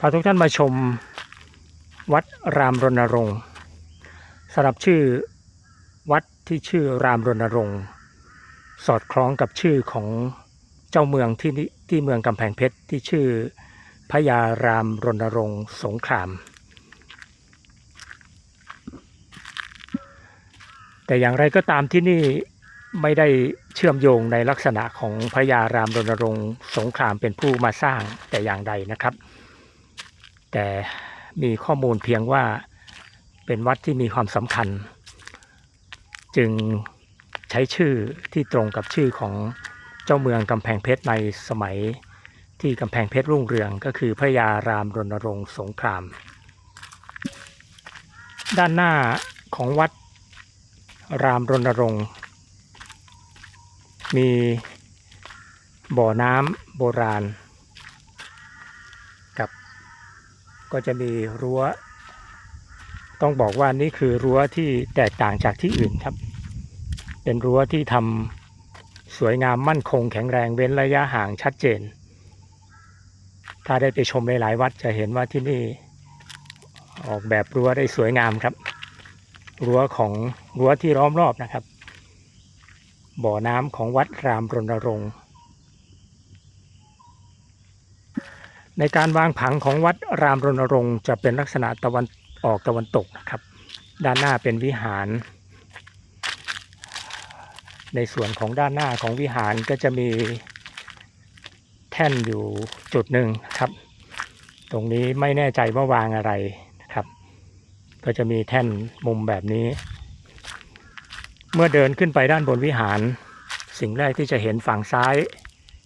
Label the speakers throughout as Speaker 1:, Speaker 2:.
Speaker 1: พาทุกท่านมาชมวัดรามรณรงค์สำหรับชื่อวัดที่ชื่อรามรณรงค์สอดคล้องกับชื่อของเจ้าเมืองที่นี่ที่เมืองกำแพงเพชรที่ชื่อพระยารามรณรงค์สงคราม แต่อย่างไรก็ตามที่นี่ไม่ได้เชื่อมโยงในลักษณะของพระยารามรณรงค์สงครามเป็นผู้มาสร้างแต่อย่างใดนะครับ แต่มีข้อมูลเพียงว่าเป็นวัดที่มีความสำคัญ จึงใช้ชื่อที่ตรงกับชื่อของเจ้าเมืองกำแพงเพชรในสมัยที่กำแพงเพชรรุ่งเรืองก็คือพระยารามรณรงค์สงคราม ด้านหน้าของวัดรามรณรงค์ มีบ่อน้ำโบราณ กับ ก็จะมีรั้ว ต้องบอกว่านี่คือรั้วที่แตกต่างจากที่อื่นครับ เป็นรั้วที่ทำสวยงามมั่นคงแข็งแรงเว้นระยะห่างชัดเจน ถ้าได้ไปชมหลายๆวัดจะเห็นว่าที่นี่ ออกแบบรั้วได้สวยงามครับ รั้วของรั้วที่ล้อมรอบนะครับ บ่อน้ำของวัดรามรณรงค์ ในการวางผังของวัดรามรณรงค์จะเป็นลักษณะตะวันออกตะวันตกนะครับ ด้านหน้าเป็นวิหาร ในส่วนของด้านหน้าของวิหารก็จะมีแท่นอยู่จุดหนึ่งครับ ตรงนี้ไม่แน่ใจว่าวางอะไรนะครับ ก็จะมีแท่นมุมแบบนี้ เมื่อเดินขึ้นไปด้านบนวิหาร สิ่งแรกที่จะเห็นฝั่งซ้าย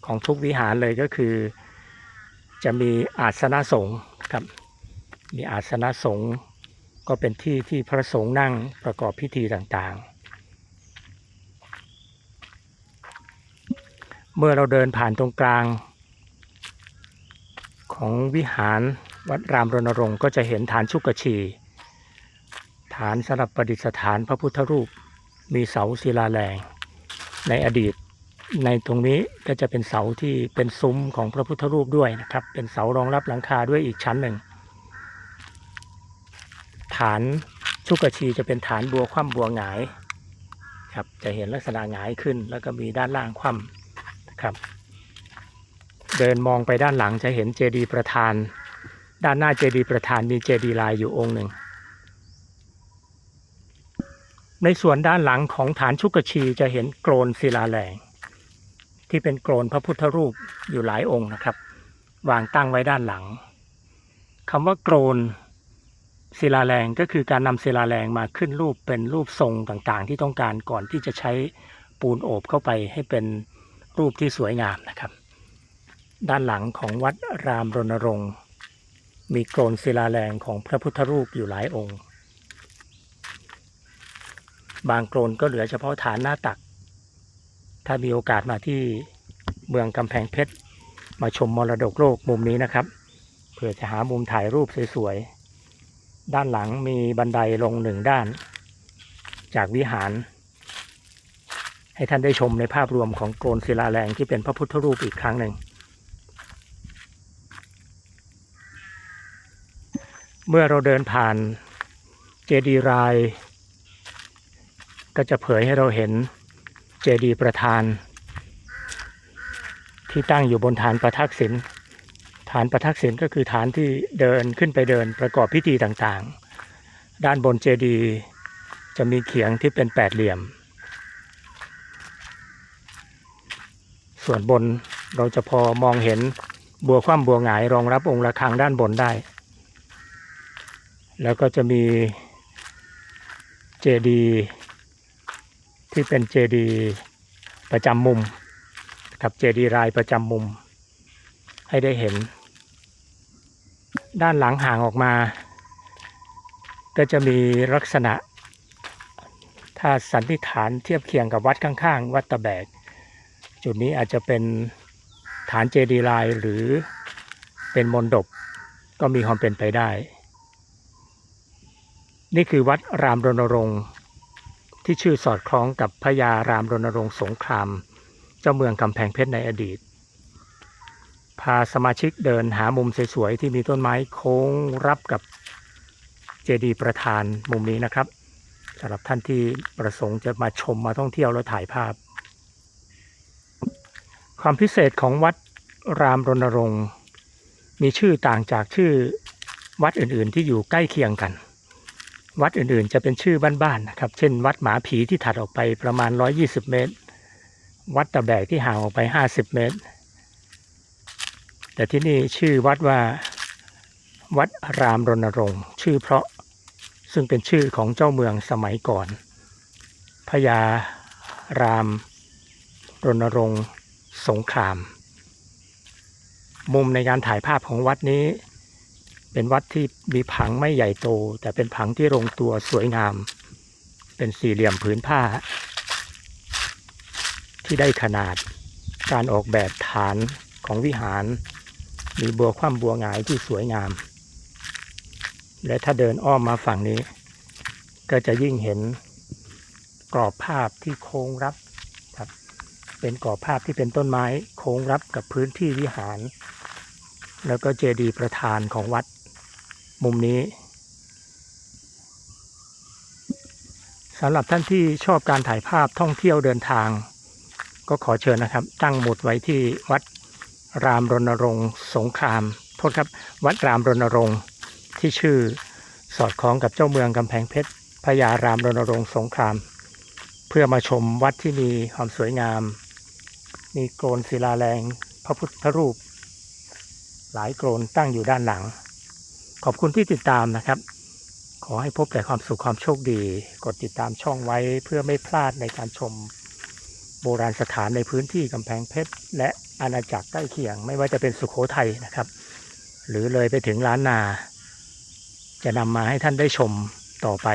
Speaker 1: ของทุกวิหารเลยก็คือ จะมีอาสนะสงฆ์ครับมีอาสนะสงฆ์ก็เป็นที่ที่พระสงฆ์นั่งประกอบพิธีต่างๆ เมื่อเราเดินผ่านตรงกลาง ของวิหารวัดรามรณรงค์ก็จะเห็นฐานชุกชี ฐานสำหรับประดิษฐานพระพุทธรูป มีเสาศิลาแรง ในอดีต ในตรงนี้ก็จะเป็นเสาที่เป็นซุ้มของพระพุทธรูปด้วยนะครับ เป็นเสารองรับหลังคาด้วยอีกชั้นหนึ่ง ฐานชุกชีจะเป็นฐานบัวคว่ำบัวหงายครับจะเห็นลักษณะหงายขึ้น แล้วก็มีด้านล่างคว่ำนะครับ เดินมองไปด้านหลังจะเห็นเจดีย์ประธาน ด้านหน้าเจดีย์ประธานมีเจดีย์ลายอยู่องค์หนึ่งในส่วนด้านหลังของฐานชุกชีจะเห็นโกรนศิลาแรง ที่เป็นโกรนพระพุทธรูปอยู่หลายองค์นะครับ วางตั้งไว้ด้านหลังคำว่าโกรนศิลาแรงก็คือการนำศิลาแรงมาขึ้นรูปเป็นรูปทรงต่างๆ ที่ต้องการก่อนที่จะใช้ปูนโอบเข้าไปให้เป็นรูปที่สวยงามนะครับ ด้านหลังของวัดรามรณรงค์ มีโกรนศิลาแรงของพระพุทธรูปอยู่หลายองค์ บางโกรนก็เหลือเฉพาะฐานหน้าตัก ถ้ามีโอกาสมาที่เมืองกำแพงเพชร มาชมมรดกโลกมุมนี้นะครับ เพื่อจะหามุมถ่ายรูปสวยๆ ด้านหลังมีบันไดลงหนึ่งด้าน จากวิหาร ให้ท่านได้ชมในภาพรวมของโกนศิลาแรงที่เป็นพระพุทธรูปอีกครั้งหนึ่ง เมื่อเราเดินผ่านเจดีย์ราย ก็จะเผยให้เราเห็น เจดีย์ประธาน ที่ตั้งอยู่บนฐานประทักษิณฐานประทักษิณก็คือฐานที่เดินขึ้นไปเดินประกอบพิธีต่างๆ ด้านบนเจดีย์จะมีเขียงที่เป็นแปดเหลี่ยม ส่วนบนเราจะพอมองเห็นบัวคว่ำบัวหงายรองรับองค์ระฆังด้านบนได้ แล้วก็จะมีเจดีย์ ที่เป็นเจดีย์ประจำมุมกับเจดีย์รายประจำมุม ให้ได้เห็น ด้านหลังห่างออกมา ก็จะมีลักษณะ ถ้าสันนิษฐานเทียบเคียงกับวัดข้างๆ วัดตะแบก จุดนี้อาจจะเป็นฐานเจดีย์ลายหรือเป็นมนดบก็มีความเป็นไปได้ นี่คือวัดรามรณรงค์ ที่ชื่อสอดคล้องกับพระยารามรณรงค์สงคราม เจ้าเมืองกำแพงเพชรในอดีต พาสมาชิกเดินหามุมสวยๆที่มีต้นไม้โค้งรับกับเจดีย์ประธานมุมนี้นะครับสำหรับท่านที่ประสงค์จะมาชมมาท่องเที่ยวแล้วถ่ายภาพ ความพิเศษของวัดรามรณรงค์ มีชื่อต่างจากชื่อวัดอื่นๆที่อยู่ใกล้เคียงกัน วัดอื่นๆ จะเป็นชื่อบ้านๆนะครับ เช่น วัดหมาผีที่ถัดออกไปประมาณ 120 เมตร วัดตะแบกที่ห่างออกไป 50 เมตร แต่ที่นี่ชื่อวัดว่า วัดรามรณรงค์ ชื่อเพราะซึ่งเป็นชื่อของเจ้าเมืองสมัยก่อนพญารามรณรงค์สงคราม มุมในการถ่ายภาพของวัดนี้ เป็นวัดที่มีผังไม่ใหญ่โต แต่เป็นผังที่ลงตัวสวยงาม เป็นสี่เหลี่ยมผืนผ้า ที่ได้ขนาดการออกแบบฐานของวิหาร มีบัวคว่ำบัวหงายที่สวยงาม และถ้าเดินอ้อมมาฝั่งนี้ ก็จะยิ่งเห็นกรอบภาพที่โค้งรับครับ เป็นกรอบภาพที่เป็นต้นไม้โค้งรับกับพื้นที่วิหาร แล้วก็เจดีย์ประธานของวัด มุมนี้สำหรับท่านที่ชอบการถ่ายภาพท่องเที่ยวเดินทาง ก็ขอเชิญนะครับ ตั้งหมุดไว้ที่วัดรามรณรงค์สงครามโทษครับ วัดรามรณรงค์ที่ชื่อสอดคล้องกับเจ้าเมืองกำแพงเพชรพญารามรณรงค์สงคราม เพื่อมาชมวัดที่มีความสวยงาม มีโกรนศิลาแรงพระพุทธรูป หลายโกรนตั้งอยู่ด้านหลัง ขอบคุณที่ติดตามนะครับ ขอให้พบแต่ความสุขความโชคดี กดติดตามช่องไว้เพื่อไม่พลาดในการชมโบราณสถานในพื้นที่กำแพงเพชรและอาณาจักรใกล้เคียง ไม่ว่าจะเป็นสุขโขทัยนะครับ หรือเลยไปถึงล้านนา จะนำมาให้ท่านได้ชมต่อไป